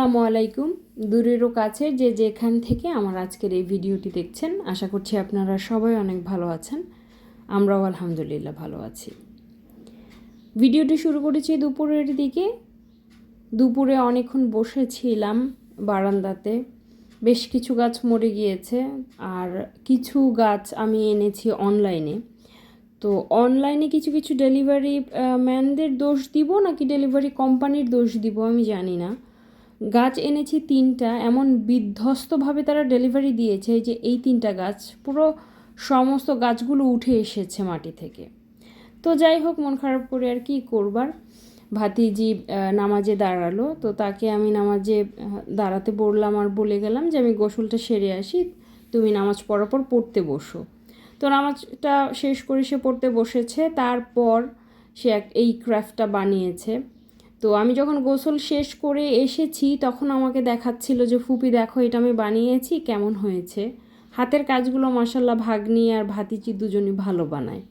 আলাইকুম। দূরেরও কাছে যে যেখান থেকে আমার আজকের এই ভিডিওটি দেখছেন, আশা করছি আপনারা সবাই অনেক ভালো আছেন। আমরাও আলহামদুলিল্লাহ ভালো আছি। ভিডিওটি শুরু করেছি দুপুরের দিকে। দুপুরে অনেকক্ষণ বসেছিলাম বারান্দাতে। বেশ কিছু গাছ মরে গিয়েছে আর কিছু গাছ আমি এনেছি অনলাইনে। তো অনলাইনে কিছু কিছু ডেলিভারি ম্যানদের দোষ দিব নাকি ডেলিভারি কোম্পানির দোষ দিব আমি জানি না। গাছ এনেছি তিনটা, এমন বিধ্বস্তভাবে তারা ডেলিভারি দিয়েছে যে এই তিনটা গাছ, পুরো সমস্ত গাছগুলো উঠে এসেছে মাটি থেকে। তো যাই হোক, মন খারাপ করে আর কি করবার। ভাতিজি নামাজে দাঁড়াল, তো তাকে আমি নামাজে দাঁড়াতে বললাম আর বলে গেলাম যে, আমি গোসলটা সেরে আসি, তুমি নামাজ পড়ার পর পড়তে বসো। তো নামাজটা শেষ করে সে পড়তে বসেছে, তারপর সে এক, এই ক্রাফটটা বানিয়েছে। তো আমি যখন গোসল শেষ করে এসেছি, তখন আমাকে দেখাচ্ছিল যে, ফুপি, দেখো, এটা আমি বানিয়েছি, কেমন হয়েছে? হাতের কাজগুলো মাসাল্লাহ ভাগ্নি আর ভাতিচি দুজনই ভালো বানায়।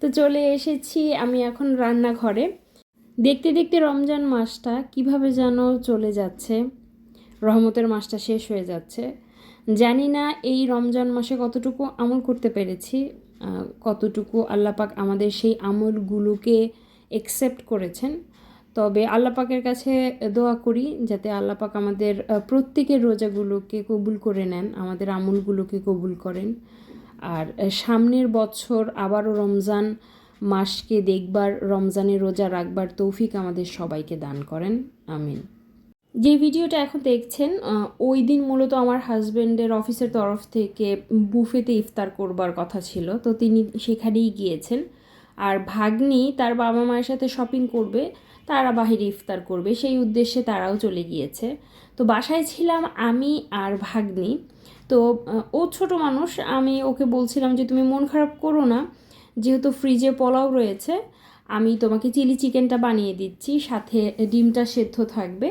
তো চলে এসেছি আমি এখন রান্নাঘরে। দেখতে দেখতে রমজান মাসটা কীভাবে যেন চলে যাচ্ছে, রহমতের মাসটা শেষ হয়ে যাচ্ছে। জানি না এই রমজান মাসে কতটুকু আমল করতে পেরেছি কতটুকু আল্লাপাক আমাদের সেই আমলগুলোকে একসেপ্ট করেছেন। তবে আল্লাপাকের কাছে দোয়া করি যাতে আল্লাপাক আমাদের প্রত্যেকের রোজাগুলোকে কবুল করে নেন, আমাদের আমলগুলোকে কবুল করেন। আর সামনের বছর আবারও রমজান মাসকে দেখবার, রমজানের রোজা রাখবার তৌফিক আমাদের সবাইকে দান করেন। আমিন। যে ভিডিওটা এখন দেখছেন ওই দিন মূলত আমার হাজব্যান্ডের অফিসের তরফ থেকে বুফেতে ইফতার করবার কথা ছিল, তো তিনি সেখানেই গিয়েছেন। আর ভাগ্নি তার বাবা মায়ের সাথে শপিং করবে তারা বাহিরে ইফতার করবে, সেই উদ্দেশ্যে তারাও চলে গিয়েছে। তো বাসায় ছিলাম আমি আর ভাগ্নি। তো ও ছোট মানুষ, আমি ওকে বলছিলাম যে, তুমি মন খারাপ করো না, যেহেতু ফ্রিজে পোলাও রয়েছে, আমি তোমাকে চিলি চিকেনটা বানিয়ে দিচ্ছি, সাথে ডিমটা সেদ্ধ থাকবে।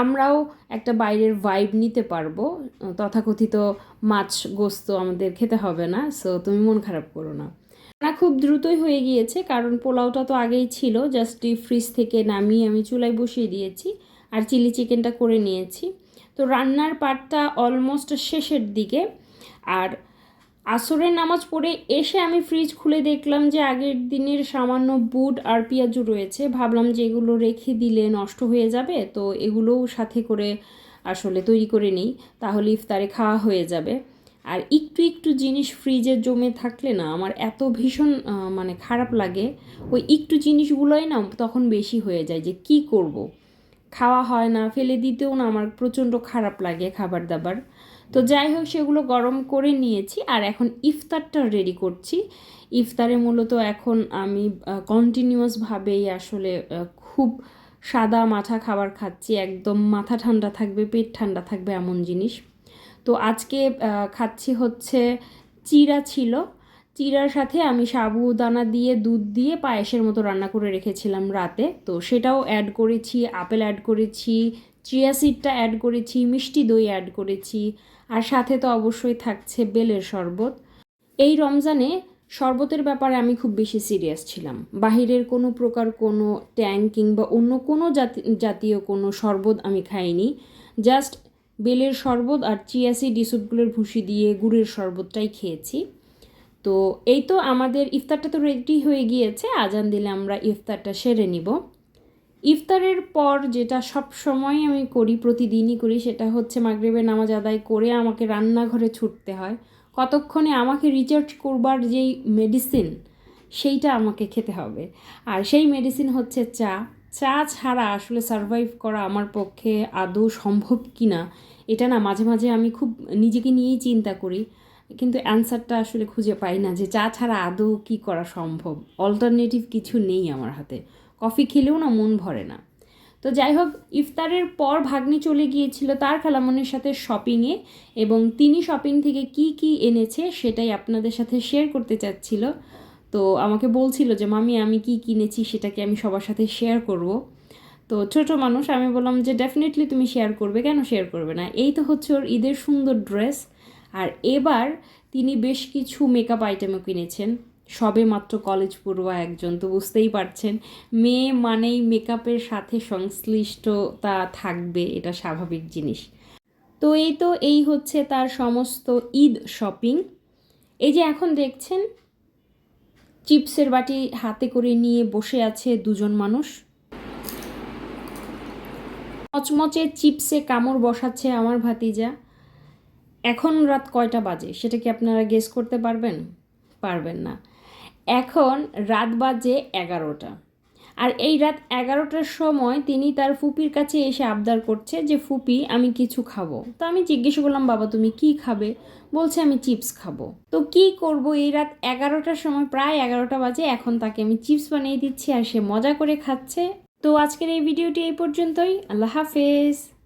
আমরাও একটা বাইরের ভাইব নিতে পারব। তথাকথিত মাছ গোস্ত আমাদের খেতে হবে না সো তুমি মন খারাপ করো না। রান্না খুব দ্রুতই হয়ে গিয়েছে, কারণ পোলাওটা তো আগেই ছিল জাস্ট ডিপ ফ্রিজ থেকে নামিয়ে আমি চুলায় বসিয়ে দিয়েছি আর চিলি চিকেনটা করে নিয়েছি। তো রান্নার পাটটা অলমোস্ট শেষের দিকে, আর আসরের নামাজ পড়ে এসে আমি ফ্রিজ খুলে দেখলাম যে আগের দিনের সামান্য বুট আর পেঁয়াজু রয়েছে, ভাবলাম যে এগুলো রেখে দিলে নষ্ট হয়ে যাবে, তো এগুলোও সাথে করে আসলে তৈরি করে নিই, তাহলে ইফতারে খাওয়া হয়ে যাবে। আর একটু একটু জিনিস ফ্রিজে জমে থাকলে না আমার এত ভীষণ মানে খারাপ লাগে। ওই একটু জিনিসগুলোই না তখন বেশি হয়ে যায় যে কি করব। খাওয়া হয় না, ফেলে দিতেও না আমার প্রচণ্ড খারাপ লাগে খাবার দাবার তো যাই হোক, সেগুলো গরম করে নিয়েছি আর এখন ইফতারটা রেডি করছি। ইফতারে মূলত এখন আমি কন্টিনিউয়াসভাবেই আসলে খুব সাদা মাথা খাবার খাচ্ছি। একদম মাথা ঠান্ডা থাকবে, পেট ঠান্ডা থাকবে এমন জিনিস। তো আজকে খাচ্ছি হচ্ছে চিরা ছিল। চিরার সাথে আমি সাবুদানা দিয়ে, দুধ দিয়ে পায়েসের মতো রান্না করে রেখেছিলাম রাতে। তো সেটাও অ্যাড করেছি, আপেল অ্যাড করেছি, চিয়া সিডটা অ্যাড করেছি, মিষ্টি দই অ্যাড করেছি। আর সাথে তো অবশ্যই থাকছে বেলের শরবত। এই রমজানে শরবতের ব্যাপারে আমি খুব বেশি সিরিয়াস ছিলাম। বাহিরের কোনো প্রকার কোনো ট্যাঙ্ক কিংবা অন্য কোনো জাতি, জাতীয় কোনো শরবত আমি খাইনি। জাস্ট বেলের শরবত আর চিয়াসি ডিসুটগুলোর ভুসি দিয়ে গুড়ের শরবতটাই খেয়েছি। তো এই তো আমাদের ইফতারটা তো রেডি হয়ে গিয়েছে। আজান দিলে আমরা ইফতারটা সেরে নিব। ইফতারের পর যেটা সব সময় আমি করি, প্রতিদিনই করি, সেটা হচ্ছে মাগরেবের নামাজ আদায় করে আমাকে রান্নাঘরে ছুটতে হয়। কতক্ষণে আমাকে রিচার্জ করবার যেই মেডিসিন সেইটা আমাকে খেতে হবে। আর সেই মেডিসিন হচ্ছে চা। চা ছাড়া আসলে সারভাইভ করা আমার পক্ষে আদৌ সম্ভব কি না এটা না মাঝে মাঝে আমি খুব নিজেকে নিয়েই চিন্তা করি। কিন্তু অ্যান্সারটা আসলে খুঁজে পাই না যে চা ছাড়া আদৌ কি করা সম্ভব। অল্টারনেটিভ কিছু নেই আমার হাতে। কফি খেলেও না মন ভরে না। তো যাই হোক, ইফতারের পর ভাগ্নি চলে গিয়েছিল তার খালামনের সাথে শপিংয়ে এবং তিনি শপিং থেকে কি কি এনেছে সেটাই আপনাদের সাথে শেয়ার করতে চাচ্ছিল। তো আমাকে বলছিল যে, মামি, আমি কি কিনেছি সেটাকে আমি সবার সাথে শেয়ার করব? তো ছোট মানুষ, আমি বললাম যে ডেফিনেটলি তুমি শেয়ার করবে। কেন শেয়ার করবে না? এই তো হচ্ছে ওর ঈদের সুন্দর ড্রেস আর এবার তিনি বেশ কিছু মেকআপ আইটেমও কিনেছেন। সবে মাত্র কলেজ পড়ুয়া একজন, তো বুঝতেই পারছেন। মেয়ে মানেই মেকআপের সাথে সংশ্লিষ্টতা থাকবে, এটা স্বাভাবিক জিনিস। তো এই তো, এই হচ্ছে তার সমস্ত ঈদ শপিং এই যে এখন দেখছেন চিপসের বাটি হাতে করে নিয়ে বসে আছে দুজন মানুষ। মচমচে চিপসে কামড় বসাচ্ছে আমার ভাতিজা। এখন রাত কয়টা বাজে? সেটা কি আপনারা গেস করতে পারবেন? পারবেন না। এখন রাত বাজে এগারোটা। আর এই রাত এগারোটার সময় তিনি তার ফুপির কাছে এসে আবদার করছে যে, ফুপি, আমি কিছু খাব। তো আমি জিজ্ঞেস করলাম, বাবা, তুমি কি খাবে? বলছে, আমি চিপস খাব। তো কি করব? এই রাত এগারোটার সময় প্রায় এগারোটা বাজে, এখন তাকে আমি চিপস বানিয়ে দিচ্ছি আর সে মজা করে খাচ্ছে। তো আজকের এই ভিডিওটি এই পর্যন্তই। আল্লাহ হাফেজ।